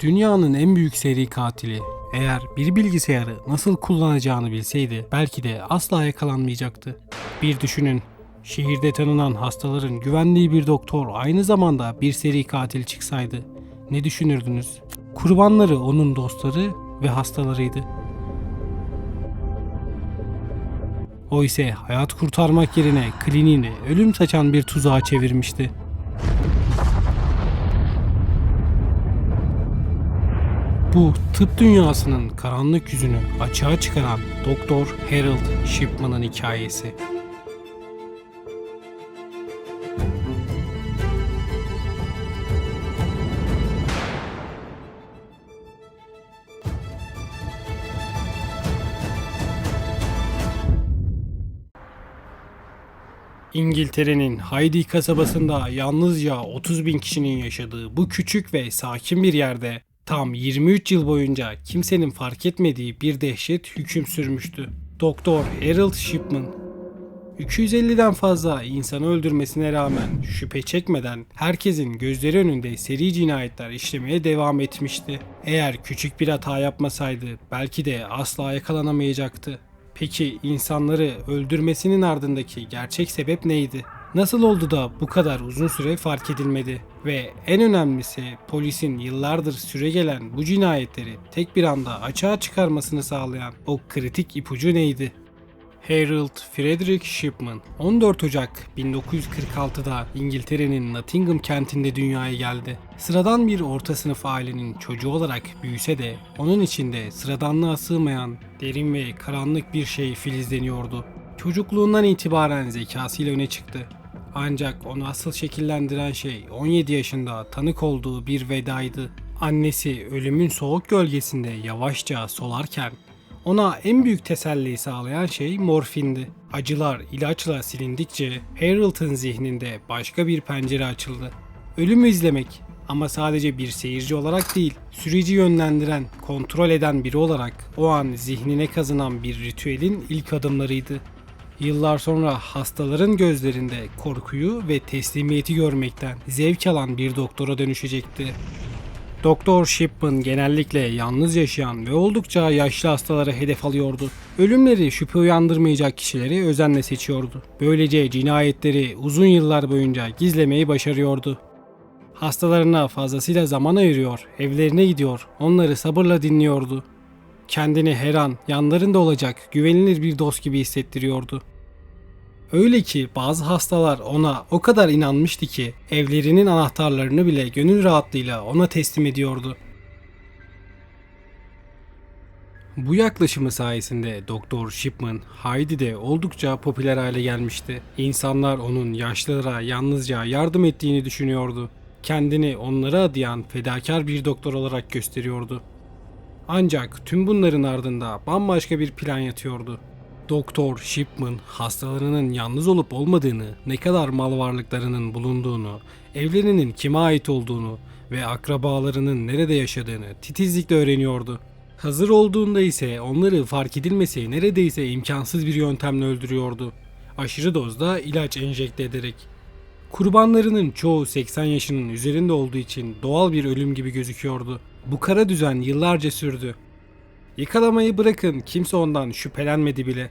Dünyanın en büyük seri katili eğer bir bilgisayarı nasıl kullanacağını bilseydi belki de asla yakalanmayacaktı. Bir düşünün. Şehirde tanınan hastaların güvenliği bir doktor aynı zamanda bir seri katil çıksaydı ne düşünürdünüz? Kurbanları onun dostları ve hastalarıydı. O ise hayat kurtarmak yerine kliniğini ölüm saçan bir tuzağa çevirmişti. Bu tıp dünyasının karanlık yüzünü açığa çıkaran Doktor Harold Shipman'ın hikayesi. İngiltere'nin Haydi kasabasında yalnızca 30 bin kişinin yaşadığı bu küçük ve sakin bir yerde tam 23 yıl boyunca kimsenin fark etmediği bir dehşet hüküm sürmüştü. Doktor Harold Shipman 250'den fazla insanı öldürmesine rağmen şüphe çekmeden herkesin gözleri önünde seri cinayetler işlemeye devam etmişti. Eğer küçük bir hata yapmasaydı belki de asla yakalanamayacaktı. Peki insanları öldürmesinin ardındaki gerçek sebep neydi? Nasıl oldu da bu kadar uzun süre fark edilmedi? Ve en önemlisi polisin yıllardır süregelen bu cinayetleri tek bir anda açığa çıkarmasını sağlayan o kritik ipucu neydi? Harold Frederick Shipman 14 Ocak 1946'da İngiltere'nin Nottingham kentinde dünyaya geldi. Sıradan bir orta sınıf ailenin çocuğu olarak büyüse de onun içinde sıradanlığa sığmayan derin ve karanlık bir şey filizleniyordu. Çocukluğundan itibaren zekasıyla öne çıktı. Ancak onu asıl şekillendiren şey 17 yaşında tanık olduğu bir vedaydı. Annesi ölümün soğuk gölgesinde yavaşça solarken ona en büyük teselliyi sağlayan şey morfindi. Acılar ilaçla silindikçe Harold'ın zihninde başka bir pencere açıldı. Ölümü izlemek ama sadece bir seyirci olarak değil, süreci yönlendiren, kontrol eden biri olarak o an zihnine kazınan bir ritüelin ilk adımlarıydı. Yıllar sonra hastaların gözlerinde korkuyu ve teslimiyeti görmekten zevk alan bir doktora dönüşecekti. Doktor Shipman genellikle yalnız yaşayan ve oldukça yaşlı hastalara hedef alıyordu. Ölümleri şüphe uyandırmayacak kişileri özenle seçiyordu. Böylece cinayetleri uzun yıllar boyunca gizlemeyi başarıyordu. Hastalarına fazlasıyla zaman ayırıyor, evlerine gidiyor, onları sabırla dinliyordu. Kendini her an yanlarında olacak güvenilir bir dost gibi hissettiriyordu. Öyle ki bazı hastalar ona o kadar inanmıştı ki evlerinin anahtarlarını bile gönül rahatlığıyla ona teslim ediyordu. Bu yaklaşımı sayesinde Doktor Shipman Heidi'de oldukça popüler hale gelmişti. İnsanlar onun yaşlılara yalnızca yardım ettiğini düşünüyordu. Kendini onlara adayan fedakar bir doktor olarak gösteriyordu. Ancak tüm bunların ardında bambaşka bir plan yatıyordu. Doktor Shipman hastalarının yalnız olup olmadığını, ne kadar mal varlıklarının bulunduğunu, evlerinin kime ait olduğunu ve akrabalarının nerede yaşadığını titizlikle öğreniyordu. Hazır olduğunda ise onları fark edilmesi neredeyse imkansız bir yöntemle öldürüyordu. Aşırı dozda ilaç enjekte ederek. Kurbanlarının çoğu 80 yaşının üzerinde olduğu için doğal bir ölüm gibi gözüküyordu. Bu kara düzen yıllarca sürdü. Yakalamayı bırakın kimse ondan şüphelenmedi bile.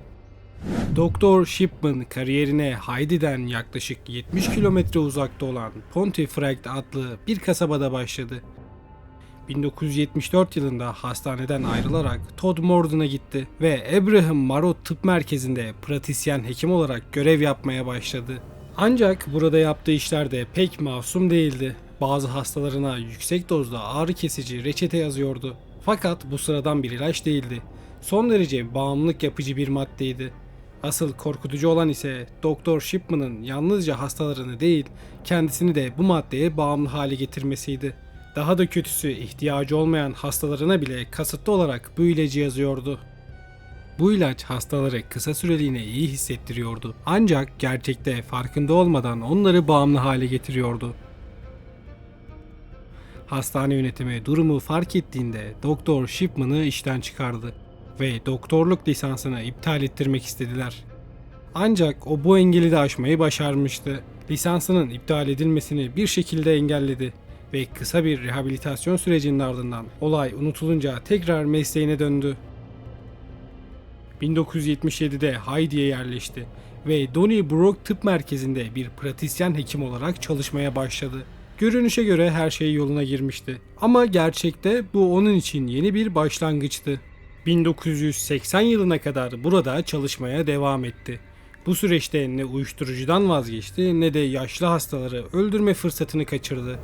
Doktor Shipman kariyerine Heidi'den yaklaşık 70 kilometre uzakta olan Pontefract adlı bir kasabada başladı. 1974 yılında hastaneden ayrılarak Todd Morden'a gitti ve Abraham Marot Tıp Merkezi'nde pratisyen hekim olarak görev yapmaya başladı. Ancak burada yaptığı işler de pek masum değildi. Bazı hastalarına yüksek dozda ağrı kesici reçete yazıyordu. Fakat bu sıradan bir ilaç değildi. Son derece bağımlılık yapıcı bir maddeydi. Asıl korkutucu olan ise Doktor Shipman'ın yalnızca hastalarını değil, kendisini de bu maddeye bağımlı hale getirmesiydi. Daha da kötüsü ihtiyacı olmayan hastalarına bile kasıtlı olarak bu ilacı yazıyordu. Bu ilaç hastaları kısa süreliğine iyi hissettiriyordu. Ancak gerçekte farkında olmadan onları bağımlı hale getiriyordu. Hastane yönetimi durumu fark ettiğinde Doktor Shipman'ı işten çıkardı ve doktorluk lisansını iptal ettirmek istediler. Ancak o bu engeli de aşmayı başarmıştı. Lisansının iptal edilmesini bir şekilde engelledi ve kısa bir rehabilitasyon sürecinin ardından olay unutulunca tekrar mesleğine döndü. 1977'de Heidi'ye yerleşti ve Donnybrook Tıp Merkezi'nde bir pratisyen hekim olarak çalışmaya başladı. Görünüşe göre her şey yoluna girmişti. Ama gerçekte bu onun için yeni bir başlangıçtı. 1980 yılına kadar burada çalışmaya devam etti. Bu süreçte ne uyuşturucudan vazgeçti ne de yaşlı hastaları öldürme fırsatını kaçırdı.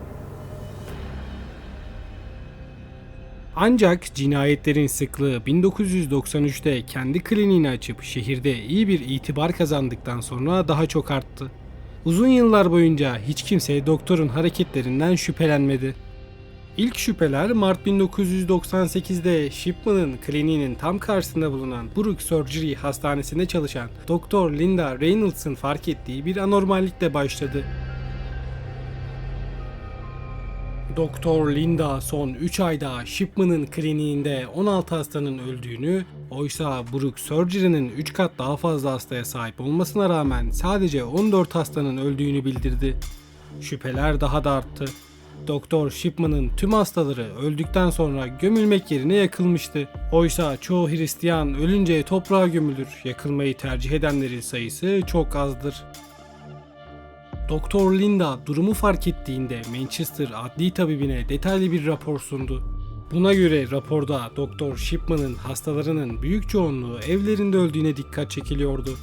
Ancak cinayetlerin sıklığı 1993'te kendi kliniğini açıp şehirde iyi bir itibar kazandıktan sonra daha çok arttı. Uzun yıllar boyunca hiç kimse doktorun hareketlerinden şüphelenmedi. İlk şüpheler Mart 1998'de Shipman'ın kliniğinin tam karşısında bulunan Brook Surgery hastanesinde çalışan Doktor Linda Reynolds'ın fark ettiği bir anormallikle başladı. Doktor Linda son 3 ayda Shipman'ın kliniğinde 16 hastanın öldüğünü, oysa Brook Surgery'nin 3 kat daha fazla hastaya sahip olmasına rağmen sadece 14 hastanın öldüğünü bildirdi. Şüpheler daha da arttı. Doktor Shipman'ın tüm hastaları öldükten sonra gömülmek yerine yakılmıştı. Oysa çoğu Hristiyan ölünce toprağa gömülür. Yakılmayı tercih edenlerin sayısı çok azdır. Doktor Linda durumu fark ettiğinde Manchester adli tabibine detaylı bir rapor sundu. Buna göre raporda Doktor Shipman'ın hastalarının büyük çoğunluğu evlerinde öldüğüne dikkat çekiliyordu.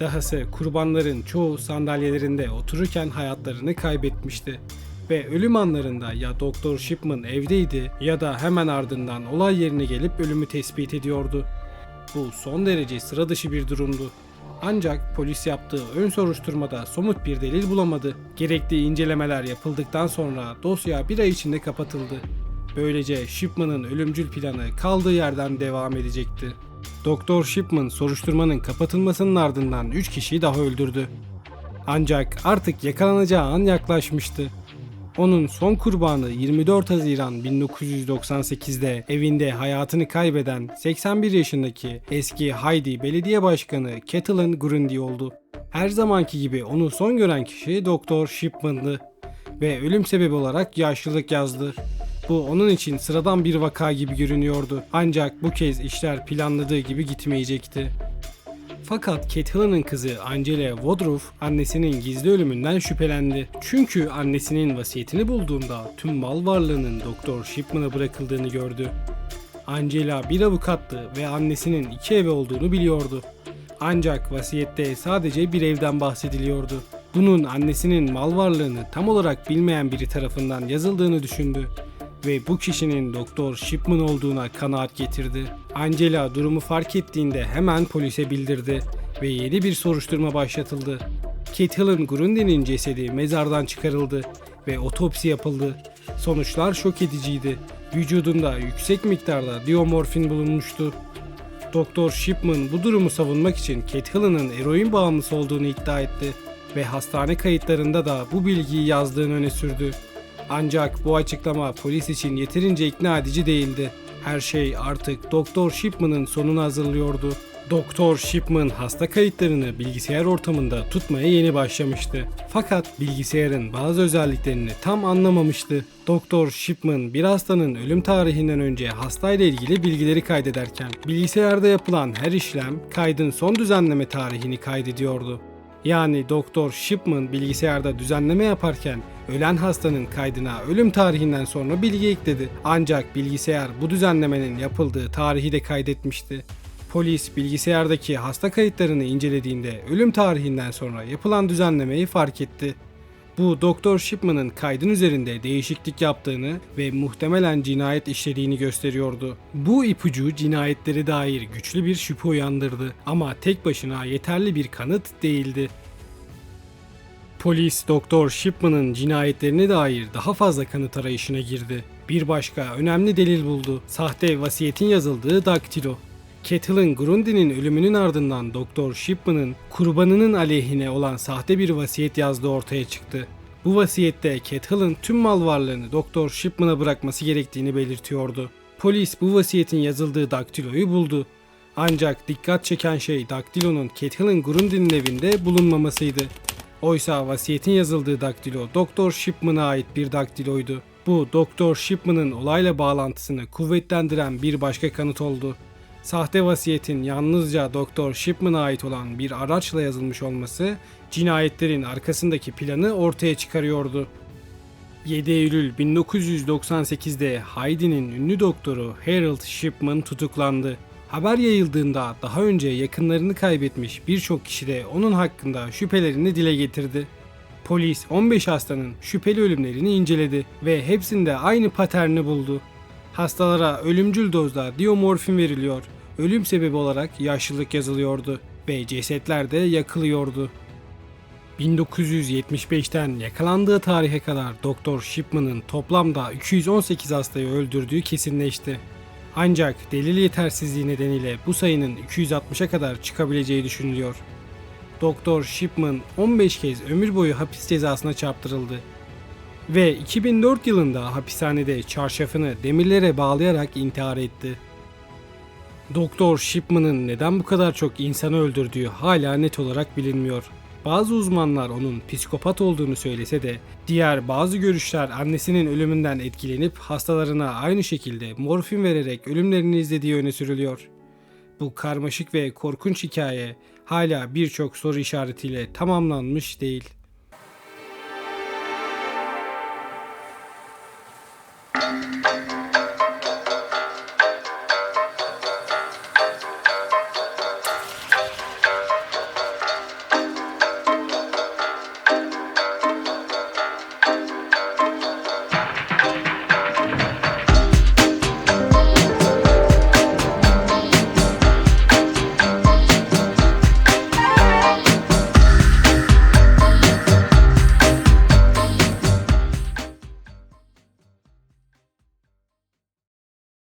Dahası kurbanların çoğu sandalyelerinde otururken hayatlarını kaybetmişti. Ve ölüm anlarında ya Doktor Shipman evdeydi ya da hemen ardından olay yerine gelip ölümü tespit ediyordu. Bu son derece sıra dışı bir durumdu. Ancak polis yaptığı ön soruşturmada somut bir delil bulamadı. Gerekli incelemeler yapıldıktan sonra dosya bir ay içinde kapatıldı. Böylece Shipman'ın ölümcül planı kaldığı yerden devam edecekti. Doktor Shipman soruşturmanın kapatılmasının ardından 3 kişiyi daha öldürdü. Ancak artık yakalanacağı an yaklaşmıştı. Onun son kurbanı 24 Haziran 1998'de evinde hayatını kaybeden 81 yaşındaki eski Heidi Belediye Başkanı Catelyn Grundy oldu. Her zamanki gibi onu son gören kişi Doktor Shipman'dı ve ölüm sebebi olarak yaşlılık yazdı. Bu onun için sıradan bir vaka gibi görünüyordu. Ancak bu kez işler planladığı gibi gitmeyecekti. Fakat Catelyn'ın kızı Angela Woodruff annesinin gizli ölümünden şüphelendi. Çünkü annesinin vasiyetini bulduğunda tüm mal varlığının Doktor Shipman'a bırakıldığını gördü. Angela bir avukattı ve annesinin iki evi olduğunu biliyordu. Ancak vasiyette sadece bir evden bahsediliyordu. Bunun annesinin mal varlığını tam olarak bilmeyen biri tarafından yazıldığını düşündü ve bu kişinin Doktor Shipman olduğuna kanaat getirdi. Angela durumu fark ettiğinde hemen polise bildirdi ve yeni bir soruşturma başlatıldı. Catelyn Grundy'nin cesedi mezardan çıkarıldı ve otopsi yapıldı. Sonuçlar şok ediciydi. Vücudunda yüksek miktarda diomorfin bulunmuştu. Doktor Shipman bu durumu savunmak için Catelyn'ın eroin bağımlısı olduğunu iddia etti ve hastane kayıtlarında da bu bilgiyi yazdığını öne sürdü. Ancak bu açıklama polis için yeterince ikna edici değildi. Her şey artık Doktor Shipman'ın sonunu hazırlıyordu. Doktor Shipman hasta kayıtlarını bilgisayar ortamında tutmaya yeni başlamıştı. Fakat bilgisayarın bazı özelliklerini tam anlamamıştı. Doktor Shipman bir hastanın ölüm tarihinden önce hastayla ilgili bilgileri kaydederken bilgisayarda yapılan her işlem kaydın son düzenleme tarihini kaydediyordu. Yani Doktor Shipman bilgisayarda düzenleme yaparken ölen hastanın kaydına ölüm tarihinden sonra bilgi ekledi. Ancak bilgisayar bu düzenlemenin yapıldığı tarihi de kaydetmişti. Polis bilgisayardaki hasta kayıtlarını incelediğinde ölüm tarihinden sonra yapılan düzenlemeyi fark etti. Bu Doktor Shipman'ın kaydın üzerinde değişiklik yaptığını ve muhtemelen cinayet işlediğini gösteriyordu. Bu ipucu cinayetlere dair güçlü bir şüphe uyandırdı ama tek başına yeterli bir kanıt değildi. Polis Doktor Shipman'ın cinayetlerine dair daha fazla kanıt arayışına girdi. Bir başka önemli delil buldu. Sahte vasiyetin yazıldığı daktilo. Catelyn Grundy'nin ölümünün ardından Doktor Shipman'ın kurbanının aleyhine olan sahte bir vasiyet yazdığı ortaya çıktı. Bu vasiyette Catelyn tüm mal varlığını Doktor Shipman'a bırakması gerektiğini belirtiyordu. Polis bu vasiyetin yazıldığı daktiloyu buldu. Ancak dikkat çeken şey daktilonun Catelyn Grundy'nin evinde bulunmamasıydı. Oysa vasiyetin yazıldığı daktilo Doktor Shipman'a ait bir daktiloydu. Bu Doktor Shipman'ın olayla bağlantısını kuvvetlendiren bir başka kanıt oldu. Sahte vasiyetin yalnızca Doktor Shipman'a ait olan bir araçla yazılmış olması cinayetlerin arkasındaki planı ortaya çıkarıyordu. 7 Eylül 1998'de Heidi'nin ünlü doktoru Harold Shipman tutuklandı. Haber yayıldığında daha önce yakınlarını kaybetmiş birçok kişi de onun hakkında şüphelerini dile getirdi. Polis 15 hastanın şüpheli ölümlerini inceledi ve hepsinde aynı paterni buldu. Hastalara ölümcül dozda diomorfin veriliyor, ölüm sebebi olarak yaşlılık yazılıyordu ve cesetler de yakılıyordu. 1975'ten yakalandığı tarihe kadar Doktor Shipman'ın toplamda 218 hastayı öldürdüğü kesinleşti. Ancak delil yetersizliği nedeniyle bu sayının 260'a kadar çıkabileceği düşünülüyor. Doktor Shipman 15 kez ömür boyu hapis cezasına çarptırıldı ve 2004 yılında hapishanede çarşafını demirlere bağlayarak intihar etti. Doktor Shipman'ın neden bu kadar çok insanı öldürdüğü hala net olarak bilinmiyor. Bazı uzmanlar onun psikopat olduğunu söylese de diğer bazı görüşler annesinin ölümünden etkilenip hastalarına aynı şekilde morfin vererek ölümlerini izlediği öne sürülüyor. Bu karmaşık ve korkunç hikaye hala birçok soru işaretiyle tamamlanmış değil.